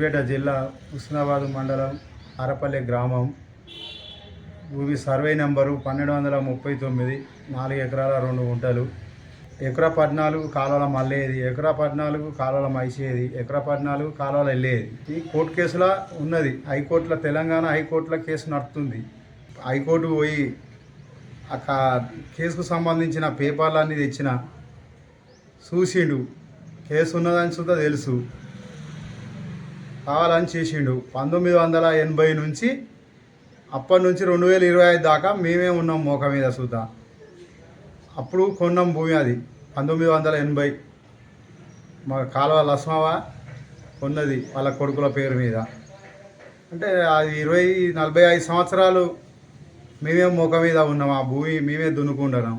సిద్దిపేట జిల్లా హుస్నాబాద్ మండలం అరపల్లి గ్రామం. భూమి సర్వే నెంబరు పన్నెండు వందల ముప్పై తొమ్మిది నాలుగు ఎకరాల రెండు గుంటలు. ఎకరా పద్నాలుగు కాలువల మల్లేది ఎకరా పద్నాలుగు కాలువల మైసేది ఎకరా పద్నాలుగు కాలువల వెళ్ళేది ఈ కోర్టు కేసులా ఉన్నది. హైకోర్టులో తెలంగాణ హైకోర్టులో కేసు నడుస్తుంది హైకోర్టు పోయి ఆ కేసుకు సంబంధించిన పేపర్లన్నీ తెచ్చిన. చూసిండు. కేసు ఉన్నదని సుద్ధా తెలుసు. కావాలని చేసిండు. పంతొమ్మిది వందల ఎనభై నుంచి అప్పటి నుంచి రెండు వేల ఇరవై ఐదు దాకా మేమే ఉన్నాం మోక మీద సుత. అప్పుడు కొన్నాం భూమి అది పంతొమ్మిది వందల ఎనభై. మా కాలువ లస్మావ కొన్నది వాళ్ళ కొడుకుల పేరు మీద. అంటే అది ఇరవై నలభై ఐదు సంవత్సరాలు మేమే మోక మీద ఉన్నాం ఆ భూమి మేమే దున్నుకుంటున్నాం.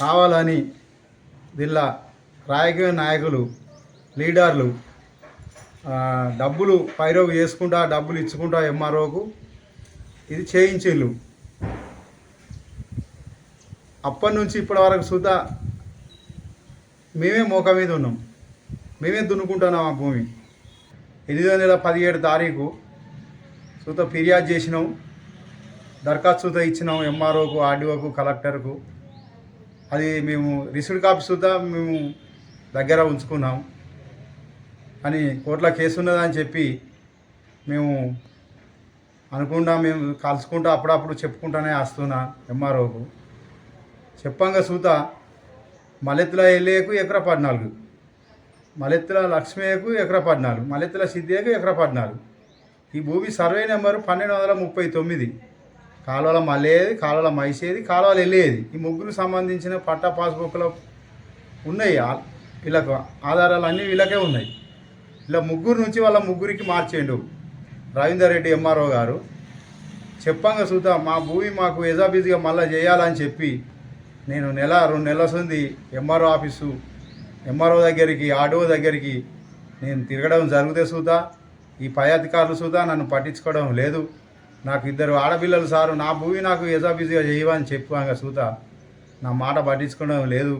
కావాలని దీనిలో రాజకీయ నాయకులు లీడర్లు డబ్బులు పైరోగు చేసుకుంటా డబ్బులు ఇచ్చుకుంటా ఎంఆర్ఓకు. ఇది చేయించిళ్ళు. అప్పటి నుంచి ఇప్పటి వరకు సుధా మేమే మోక మీద ఉన్నాం. మేమే దున్నుకుంటున్నాం ఆ భూమి. ఎనిమిదో నెల పదిహేడు తారీఖు సుత ఫిర్యాదు చేసినాం. దరఖాస్తు సుత ఇచ్చినాం ఎంఆర్ఓకు ఆర్డీఓకు కలెక్టర్కు. అది మేము రిసీడ్ కాపీ సుత మేము దగ్గర ఉంచుకున్నాం. అని కోర్టులో కేసు ఉన్నదని చెప్పి మేము అనుకుంటా మేము కలుసుకుంటా అప్పుడప్పుడు చెప్పుకుంటానే వస్తున్నా ఎంఆర్ఓకు. చెప్పంగా సూత మలెత్తుల ఎల్లేకు ఎకర పద్నాలుగు. మలెత్తుల లక్ష్మయ్యకు ఎకర పద్నాలుగు. మలెత్తుల సిద్ధియకు ఎకర పద్నాలుగు. ఈ భూమి సర్వే నెంబరు పన్నెండు వందల ముప్పై తొమ్మిది. కాలువల మల్లేది కాలువల మైసేది కాలువలు వెళ్ళేది ఈ ముగ్గురు సంబంధించిన పట్టా పాస్బుక్లో ఉన్నాయి. వీళ్ళకు ఆధారాలు అన్నీ వీళ్ళకే ఉన్నాయి. ఇలా ముగ్గురు నుంచి వాళ్ళ ముగ్గురికి మార్చేయండు. రవీందర్ రెడ్డి ఎంఆర్ఓ గారు. చెప్పంగా చూద్దా మా భూమి మాకు ఎజాబీజీగా మళ్ళీ చేయాలని చెప్పి నేను నెల రెండు నెలల సంది ఎంఆర్ఓ ఆఫీసు ఎంఆర్ఓ దగ్గరికి ఆర్డీఓ దగ్గరికి నేను తిరగడం జరిగితే చూద్దా ఈ పై అధికారులు చూద్దా నన్ను పట్టించుకోవడం లేదు. నాకు ఇద్దరు ఆడపిల్లలు సారు నా భూమి నాకు ఎజాబీజీగా చేయవని చెప్పాగా చూతా నా మాట పట్టించుకోవడం లేదు.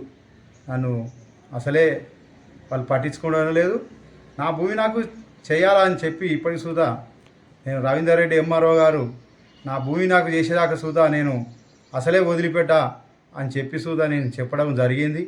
నన్ను అసలే వాళ్ళు పట్టించుకోవడం లేదు. నా భూమి నాకు చేయాలని చెప్పి ఇప్పటికి సుధా నేను రవీందర్ రెడ్డి ఎంఆర్ఓ గారు నా భూమి నాకు చేసేదాకా సుధా నేను అసలే వదిలిపెట్ట అని చెప్పి సుధా నేను చెప్పడం జరిగింది.